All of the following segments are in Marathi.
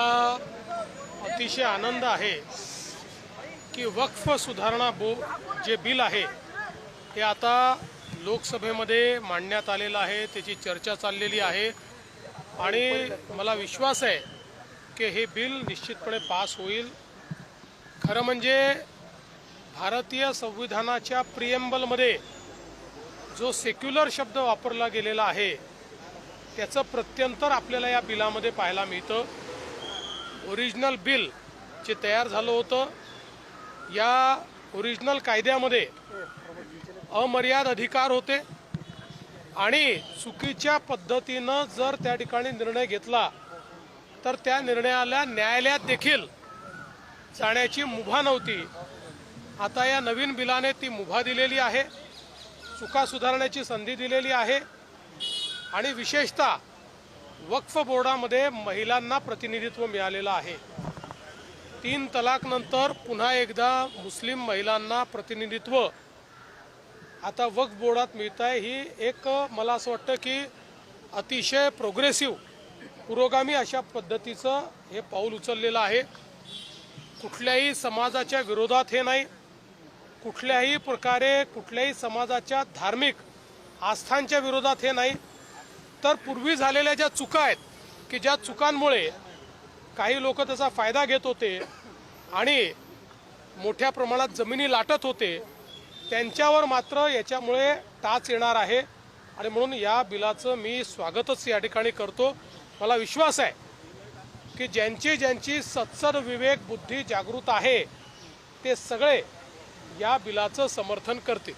मला अतिशय आनंद आहे की वक्फ सुधारणा बो जे बिल आहे ते आता लोकसभेमध्ये मांडण्यात आलेलं आहे त्याची चर्चा चाललेली आहे. आणि मला विश्वास आहे की हे बिल निश्चितपणे पास होईल. खरं म्हणजे भारतीय संविधानाच्या प्रियंबलमध्ये जो सेक्युलर शब्द वापरला गेलेला आहे त्याचं प्रत्यंतर आपल्याला या बिलामध्ये पाहायला मिळतं. ओरिजिनल बिल जे तयार झालं होतं या ओरिजिनल कायद्यामध्ये अमर्याद अधिकार होते आणि चुकीच्या पद्धतीनं जर त्या ठिकाणी निर्णय घेतला तर त्या निर्णयाला न्यायालयात देखील जाण्याची मुभा नव्हती. आता या नवीन बिलाने ती मुभा दिलेली आहे चुका सुधारण्याची संधी दिलेली आहे आणि विशेषतः वक्फ बोर्डामध्ये महिलांना प्रतिनिधित्व मिळालेलं आहे. तीन तलाकनंतर पुन्हा एकदा मुस्लिम महिलांना प्रतिनिधित्व. आता वक्फ बोर्डात मिळत आहे ही एक मला असं वाटतं की अतिशय प्रोग्रेसिव्ह पुरोगामी अशा पद्धतीचं हे पाऊल उचललेलं आहे. कुठल्याही समाजाच्या विरोधात हे नाही. कुठल्याही प्रकारे कुठल्याही समाजाच्या धार्मिक आस्थांच्या विरोधात हे नाही. तर पूर्वी झालेल्या ज्या चुका आहेत की ज्या चुकांमुळे काही लोक त्याचा फायदा घेत होते आणि मोठ्या प्रमाणात जमिनी लाटत होते त्यांच्यावर मात्र याच्यामुळे टाच येणार आहे. आणि म्हणून या बिलाचं मी स्वागतच या ठिकाणी करतो. मला विश्वास आहे की ज्यांची ज्यांची सत्सर विवेक बुद्धी जागृत आहे ते सगळे या बिलाचं समर्थन करतील.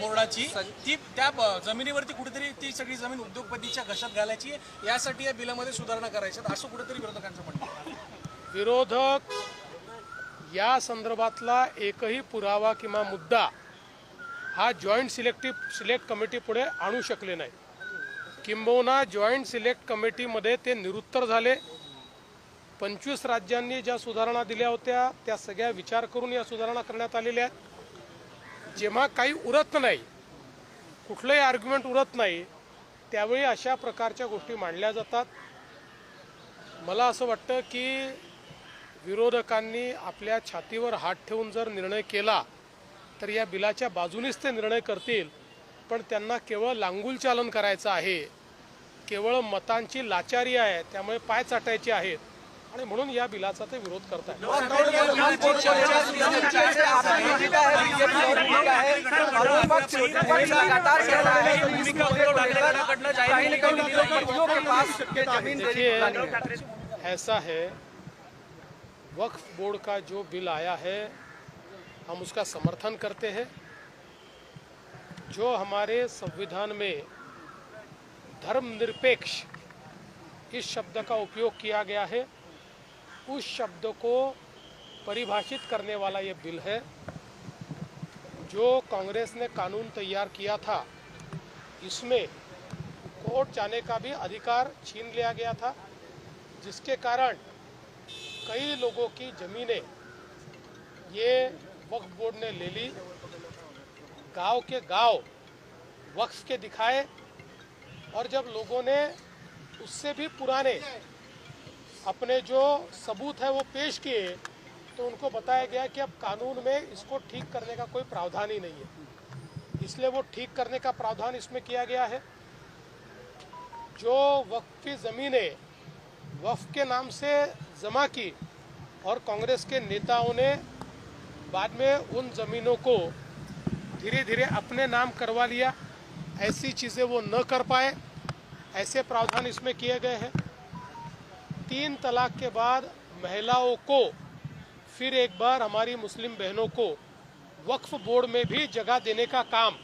बोर्डाची ती त्या जमिनीवरती कुठेतरी ती सगळी जमीन उद्योगपतीच्या घशात घालायची. यासाठी या बिलामध्ये सुधारणा करायची आहे. असं कुठेतरी विरोधकांचं म्हणणं आहे. विरोधक या संदर्भातला एकही पुरावा किंवा मुद्दा हा जॉईंट सिलेक्टिव्ह सिलेक्ट कमिटी पुढे आणू शकले नाही किंबहुना जॉईंट सिलेक्ट कमिटीमध्ये ते निरुत्तर झाले पंचवीस राज्यांनी ज्या सुधारणा दिल्या होत्या त्या सगळ्या विचार करून या सुधारणा करण्यात आलेल्या आहेत. जेव्हा काही उरत नाही कुठलंही आर्ग्युमेंट उरत नाही त्यावेळी अशा प्रकारच्या गोष्टी मांडल्या जातात. मला असं वाटतं की विरोधकांनी आपल्या छातीवर हात ठेवून जर निर्णय केला तर या बिलाच्या बाजूनेच ते निर्णय करतील. पण त्यांना केवळ लांगुल चालन करायचं आहे. केवळ मतांची लाचारी आहे त्यामुळे पाय चाटायचे आहेत. आणि म्हणून या बिलाचा ते विरोध करत आहेत ऐसा है वक्फ बोर्ड का जो बिल आया है हम उसका समर्थन करते हैं। जो हमारे संविधान में धर्मनिरपेक्ष इस शब्द का उपयोग किया गया है उस शब्द को परिभाषित करने वाला ये बिल है, जो कांग्रेस ने कानून तैयार किया था। इसमें कोर्ट जाने का भी अधिकार छीन लिया गया था, जिसके कारण कई लोगों की ज़मीनें ये वक्फ बोर्ड ने ले ली। गाँव के गाँव वक्फ के दिखाए, और जब लोगों ने उससे भी पुराने अपने जो सबूत है वो पेश किए तो उनको बताया गया कि अब कानून में इसको ठीक करने का कोई प्रावधान ही नहीं है। इसलिए वो ठीक करने का प्रावधान इसमें किया गया है। जो वक्फ की ज़मीनें वक्फ के नाम से जमा की और कांग्रेस के नेताओं ने बाद में उन ज़मीनों को धीरे धीरे अपने नाम करवा लिया, ऐसी चीज़ें वो न कर पाए, ऐसे प्रावधान इसमें किए गए हैं। तीन तलाक के बाद महिलाओं को, फिर एक बार हमारी मुस्लिम बहनों को वक्फ बोर्ड में भी जगह देने का काम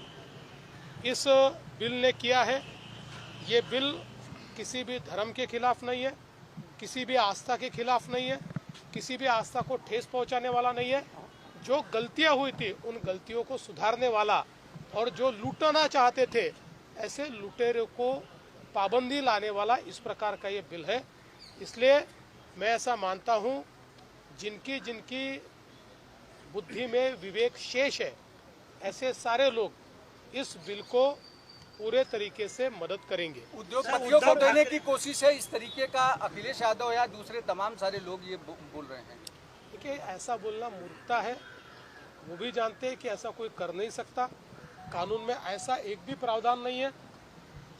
इस बिल ने किया है। ये बिल किसी भी धर्म के खिलाफ नहीं है, किसी भी आस्था के खिलाफ नहीं है, किसी भी आस्था को ठेस पहुँचाने वाला नहीं है। जो गलतियाँ हुई थी, उन गलतियों को सुधारने वाला और जो लूटना चाहते थे, ऐसे लुटेरों को पाबंदी लाने वाला इस प्रकार का ये बिल है। इसलिए मैं ऐसा मानता हूँ जिनकी जिनकी बुद्धि में विवेक शेष है ऐसे सारे लोग इस बिल को पूरे तरीके से मदद करेंगे। उद्योगपतियों को देने की कोशिश है इस तरीके का अखिलेश यादव या दूसरे तमाम सारे लोग ये बोल रहे हैं। देखिए ऐसा बोलना मूर्खता है। वो भी जानते हैं कि ऐसा कोई कर नहीं सकता। कानून में ऐसा एक भी प्रावधान नहीं है।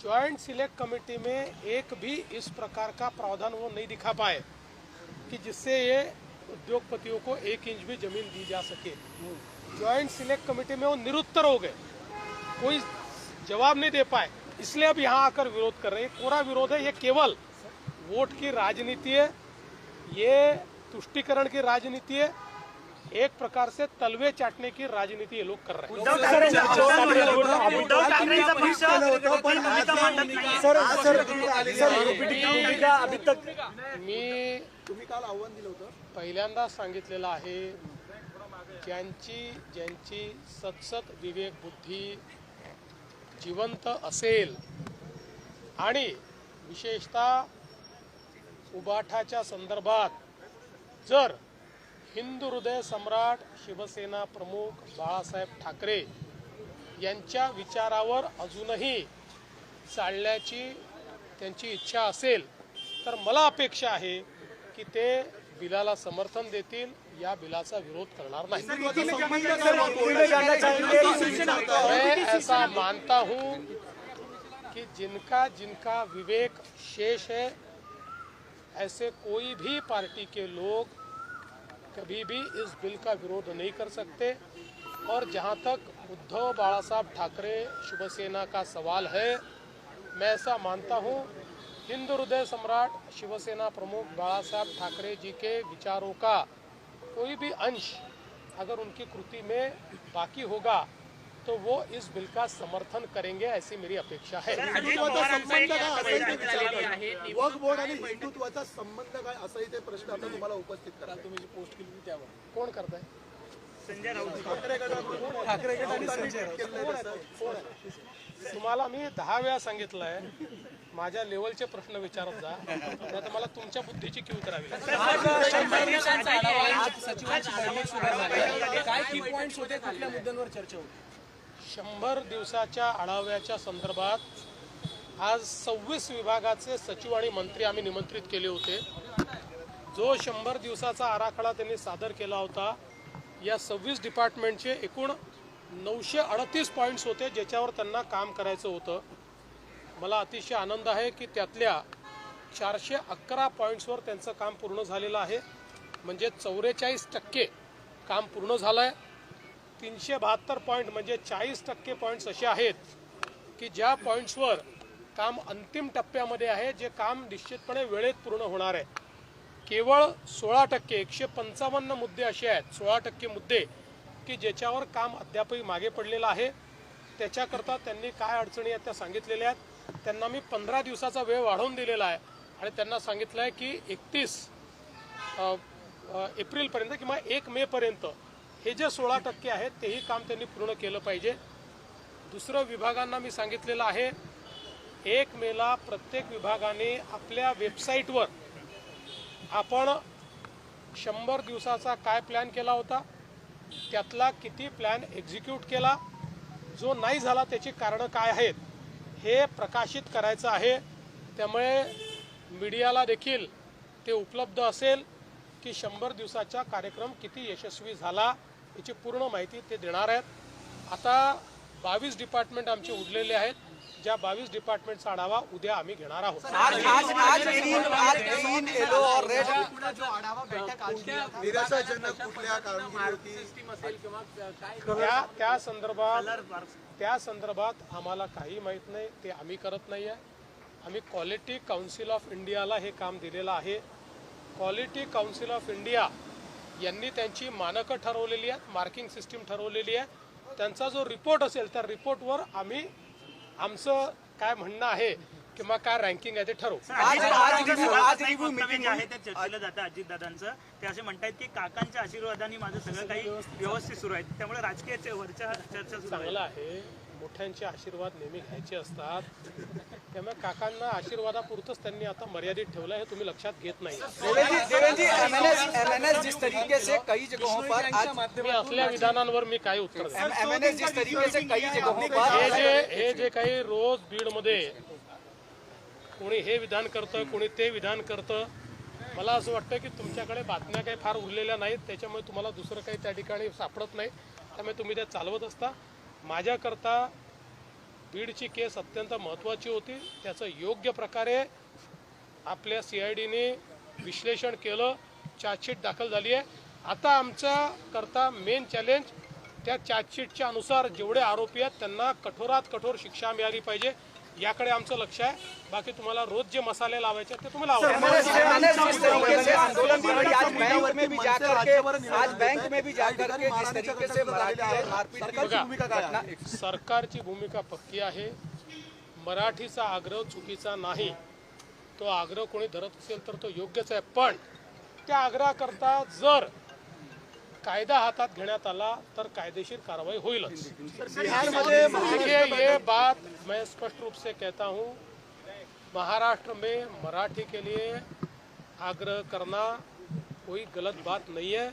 जॉइंट सिलेक्ट कमेटी में एक भी इस प्रकार का प्रावधान वो नहीं दिखा पाए कि जिससे ये उद्योगपतियों को एक इंच भी ज़मीन दी जा सके। ज्वाइंट सिलेक्ट कमेटी में वो निरुत्तर हो गए। कोई जवाब नहीं दे पाए। इसलिए अब यहाँ आकर विरोध कर रहे हैं। पूरा विरोध है। ये केवल वोट की राजनीति है। ये तुष्टिकरण की राजनीति है। एक प्रकार से तलवे चाटने की राजनीति ये लोग कर रहे हैं। मी तुम्ही काल आव्हान दिलं होतं पहिल्यांदा सांगितलेलं आहे ज्यांची ज्यांची सतसत विवेक बुद्धी जिवंत असेल आणि विशेषतः उबाठाच्या संदर्भात जर हिंदू हृदय सम्राट शिवसेना प्रमुख बाळासाहेब ठाकरे यांच्या विचारावर अजूनही चालण्याची त्यांची इच्छा असेल तर मला अपेक्षा आहे की ते बिलाला समर्थन देतील या बिलाचा विरोध करणार नाही. ऐसा मानता हूं कि जिनका जिनका विवेक शेष है ऐसे कोई भी पार्टी के लोग कभी भी इस बिल का विरोध नहीं कर सकते। और जहाँ तक उद्धव बाला साहब ठाकरे शिवसेना का सवाल है, मैं ऐसा मानता हूँ, हिंदू हृदय सम्राट शिवसेना प्रमुख बाला साहब ठाकरे जी के विचारों का कोई भी अंश अगर उनकी कृति में बाकी होगा तो वो इस बिल का समर्थन करेंगे ऐसी मेरी अपेक्षा है। हिंदुत्वाचा संबंध काय? बोर्ड आणि हिंदुत्वाचा संबंध काय? असाही ते प्रश्न आता तुम्हाला उपस्थित करा. तुम्ही जी पोस्ट केली त्यावर. कोण करताय? संजय राऊत. ठाकरे. तुम्हाला मी दहा वेळा सांगितलं आहे माझ्या लेवलचे प्रश्न विचारत जा. नाही मला तुमच्या बुद्धीची क्यू करावी लागेल. काय की होते कुठल्या मुद्द्यांवर चर्चा होती? शंभर दिवसाच्या आढाव्याच्या संदर्भात आज सव्वीस विभागाचे सचिव आणि मंत्री आम्ही निमंत्रित केले होते. जो शंभर दिवसाचा आराखडा त्यांनी सादर केला होता या सव्वीस डिपार्टमेंटचे एकूण नऊशे अडतीस पॉईंट्स होते ज्याच्यावर त्यांना काम करायचं होतं. मला अतिशय आनंद आहे की त्यातल्या चारशे अकरा पॉईंट्सवर त्यांचं काम पूर्ण झालेलं आहे. म्हणजे चौवेचाळीस टक्के काम पूर्ण झालं आहे तीनशे बहात्तर पॉईंट म्हणजे चाळीस टक्के पॉईंट्स असे आहेत की ज्या पॉईंट्सवर काम अंतिम टप्प्यामध्ये आहे जे काम निश्चितपणे वेळेत पूर्ण होणार आहे. केवळ सोळा टक्के एकशे पंचावन्न मुद्दे असे आहेत सोळा टक्के मुद्दे की ज्याच्यावर काम अद्यापही मागे पडलेलं आहे. त्याच्याकरता त्यांनी काय अडचणी आहेत त्या सांगितलेल्या आहेत. त्यांना मी पंधरा दिवसाचा वेळ वाढवून दिलेला आहे आणि त्यांना सांगितलं आहे की एकतीस एप्रिलपर्यंत किंवा एक मेपर्यंत हे जे सोळा टक्के आहेत तेही काम त्यांनी पूर्ण केलं पाहिजे. दुसरं विभागांना मी सांगितलेलं आहे एक मेला प्रत्येक विभागाने आपल्या वेबसाईटवर आपण शंभर दिवसाचा काय प्लॅन केला होता त्यातला किती प्लॅन एक्झिक्यूट केला जो नाही झाला त्याची कारणं काय आहेत हे प्रकाशित करायचं आहे. त्यामुळे मीडियाला देखील ते उपलब्ध असेल की शंभर दिवसाचा कार्यक्रम किती यशस्वी झाला याची पूर्ण माहिती ते देणार आहेत. आता बावीस डिपार्टमेंट आमचे उरलेले आहेत. ज्या बावीस डिपार्टमेंटचा आढावा उद्या आम्ही घेणार आहोत. त्या संदर्भात त्या संदर्भात आम्हाला काही माहीत नाही. ते आम्ही करत नाही आहे आम्ही क्वालिटी काउन्सिल ऑफ इंडियाला हे काम दिलेलं आहे. क्वालिटी काउन्सिल ऑफ इंडिया यांनी त्यांची मानकं ठरवलेली आहेत मार्किंग सिस्टीम ठरवलेली आहे. त्यांचा जो रिपोर्ट असेल त्या रिपोर्टवर आम्ही आमचं काय म्हणणं आहे किंवा काय रँकिंग आहे ते ठरवू. मीटिंग आहे ते चर्चेला जातं अजितदादांचं. ते असे म्हणतायत की काकांच्या आशीर्वादाने माझं सगळं काही व्यवस्थित सुरू आहे. त्यामुळे राजकीय चे- वरच्या चर्चा चांगलं आहे. मोठ्यांचे आशीर्वाद नेहमी घ्यायचे असतात. त्यामुळे काकांना आशीर्वादापुरतंच त्यांनी आता मर्यादित ठेवलं हे तुम्ही लक्षात घेत नाही. देवेंद्र जी देवेंद्र जी एमएनएस एमएनएस जिस तरीके से कई जगहों पर आज मी असल्या विधानांवर मी काय उत्तर देईन? एमएनएस जिस तरीके से कई जगहों पर हे जे हे जे काही रोज बीडमध्ये कोणी हे विधान करतं कोणी ते विधान करतं मला असं वाटतं की तुमच्याकडे बातम्या काही फार उरलेल्या नाहीत त्याच्यामुळे तुम्हाला दुसरं काही त्या ठिकाणी सापडत नाही. त्यामुळे तुम्ही त्या चालवत असता. माझ्याकरता बीडची केस अत्यंत महत्त्वाची होती. त्याचं योग्य प्रकारे आपल्या सी आय डीने विश्लेषण केलं. चार्जशीट दाखल झाली आहे. आता आमच्या करता मेन चॅलेंज त्या चार्जशीटच्या अनुसार जेवढे आरोपी आहेत त्यांना कठोरात कठोर शिक्षा मिळाली पाहिजे. याकडे आमचं लक्ष आहे. बाकी तुम्हाला रोज जे मसाले लावायचे आहेत ते तुम्ही लावा. एमएनएस एमएनएस जिस तरीके से आंदोलन कर रही आज बैंक में भी जाकर के आज बैंक में भी जाकर के जिस तरीके से मराठी और मारपीट की बघा भूमिका काय आहे? घटना सरकारची भूमिका पक्की आहे. मराठीचा आग्रह चुकीचा नाही. तो आग्रह कोणी धरत असेल तर तो योग्यच आहे. पण त्या आग्रहाकरता जर कायदा हातात घेण्यात आला तर कायदेशीर कारवाई होईलच. देखिए ये बात मैं स्पष्ट रूप से कहता हूँ. महाराष्ट्र में मराठी के लिए आग्रह करना कोई गलत बात नहीं है.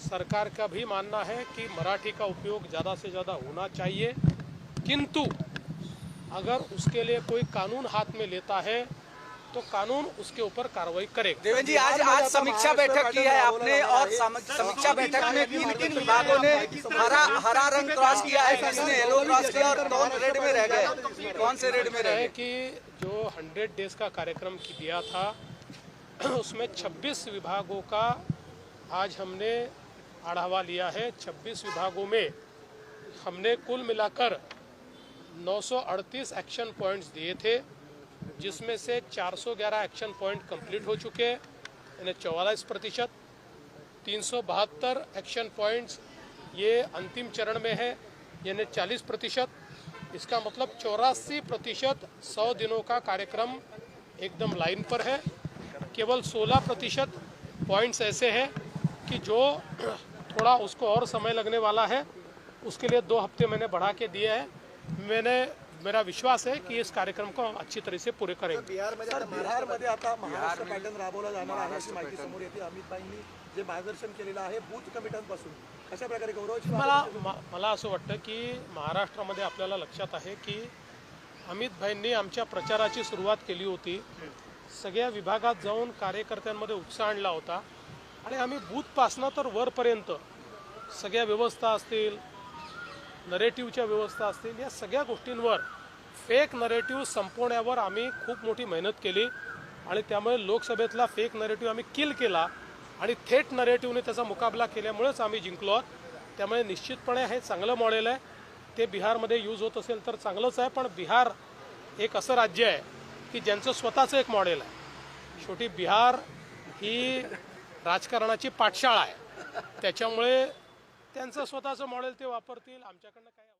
सरकार का भी मानना है कि मराठी का उपयोग ज़्यादा से ज़्यादा होना चाहिए. किंतु अगर उसके लिए कोई कानून हाथ में लेता है तो कानून उसके ऊपर कार्रवाई करेगा। देवेंद्र जी आज आज समीक्षा बैठक की है आपने और समीक्षा बैठक में किन किन विभागों ने हरा हरा रंग क्रॉस किया है किसने? येलो क्रॉस किया और कौन रेड में रह गए? कौन से रेड में रह गए? कि जो हंड्रेड डेज़ का कार्यक्रम की दिया था उसमें 26 विभागों का आज हमने आढ़ावा लिया है। 26 विभागों में हमने कुल मिलाकर 938 एक्शन पॉइंट्स दिए थे। जिसमें से 411 एक्शन पॉइंट कंप्लीट हो चुके हैं, यानी चौवालीस प्रतिशत। तीन एक्शन पॉइंट्स ये अंतिम चरण में है, यानी 40 प्रतिशत। इसका मतलब चौरासी प्रतिशत सौ दिनों का कार्यक्रम एकदम लाइन पर है। केवल 16 प्रतिशत पॉइंट्स ऐसे हैं कि जो थोड़ा उसको और समय लगने वाला है, उसके लिए दो हफ़्ते मैंने बढ़ा के दिए हैं। मैंने मेरा विश्वास है कि इस कार्यक्रम को हम अच्छी तरह से पूरे करेंगे। बिहारमध्ये आता बिहारमध्ये आता महाराष्ट्र पॅटर्न राबवला जाणार आहे अशी माहिती समोर येते. अमितभाईंनी जे मार्गदर्शन केलेलं आहे बूथ कमिट्यांपासून कशा प्रकारे मला म- मला असं वाटतं की महाराष्ट्रामध्ये आपल्याला लक्षात आहे की अमितभाईंनी आमच्या प्रचाराची सुरुवात केली होती. सगळ्या विभागात जाऊन कार्यकर्त्यांमध्ये उत्साह आणला होता. आणि आम्ही बूथपासनं तर वरपर्यंत सगळ्या व्यवस्था असतील नरेटिव्हच्या व्यवस्था असतील या सगळ्या गोष्टींवर फेक नरेटिव्ह संपवण्यावर आम्ही खूप मोठी मेहनत केली आणि त्यामुळे लोकसभेतला फेक नरेटिव्ह आम्ही किल केला आणि थेट नरेटिव्हने त्याचा मुकाबला केल्यामुळेच आम्ही जिंकलो आहोत. त्यामुळे निश्चितपणे हे चांगलं मॉडेल आहे. ते बिहारमध्ये यूज होत असेल तर चांगलंच आहे पण बिहार एक असं राज्य आहे की ज्यांचं स्वतःचं एक मॉडेल आहे. शेवटी बिहार ही राजकारणाची पाठशाळा आहे. त्याच्यामुळे त्यांचं स्वतःचं मॉडेल ते वापरतील. आमच्याकडनं काय